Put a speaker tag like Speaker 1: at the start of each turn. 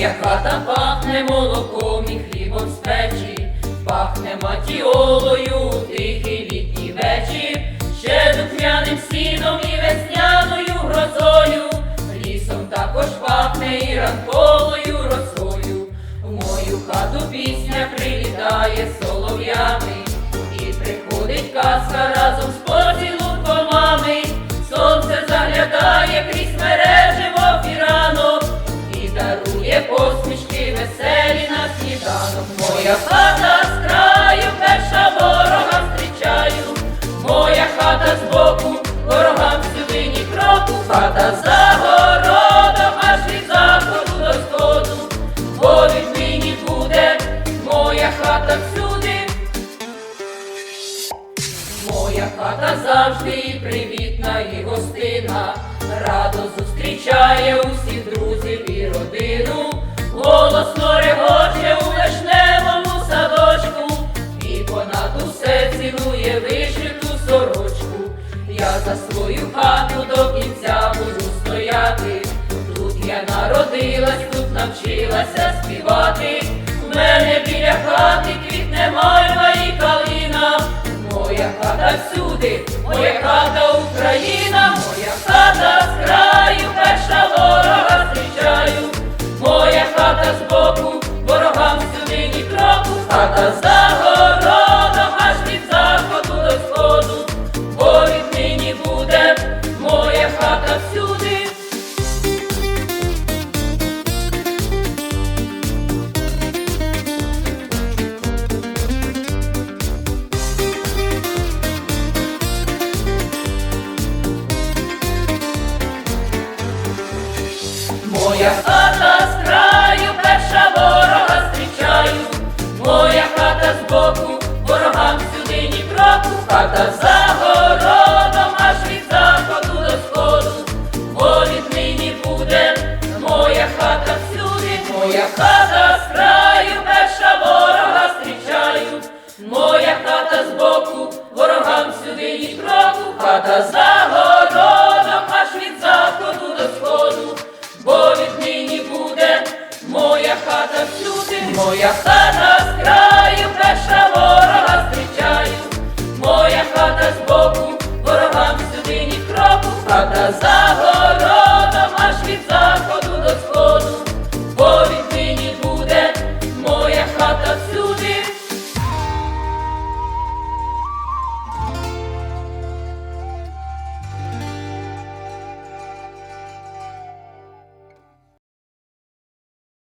Speaker 1: Моя хата пахне молоком і хлібом з печі, пахне матіолою тихий на сніданок. Моя хата з краю, перша ворога зустрічаю, моя хата збоку, ворогам сюди ні кроку, хата за городом, аж від заходу до сходу, бо віднині буде моя хата всюди. Моя хата завжди привітна і гостина, радо зустрічає усіх друзів і родину, голосно регоче у вишневому садочку, і понад усе цінує вишиту сорочку. Я за свою хату до кінця буду стояти. Тут я народилась, тут навчилася співати. В мене біля хати квітне мальва і калина. Моя хата всюди, моя хата за городом, аж від заходу до сходу, бо віднині буде моя хата всюди. Моя хата за городом, аж від заходу до сходу, бо віднині буде моя хата всюди, моя хата з краю, перша ворога зустрічаю, моя хата з боку, ворогам сюди і кроку, хата за городом, аж від заходу до сходу, бо віднині буде моя хата всюди, моя хата з краю, перша ворога.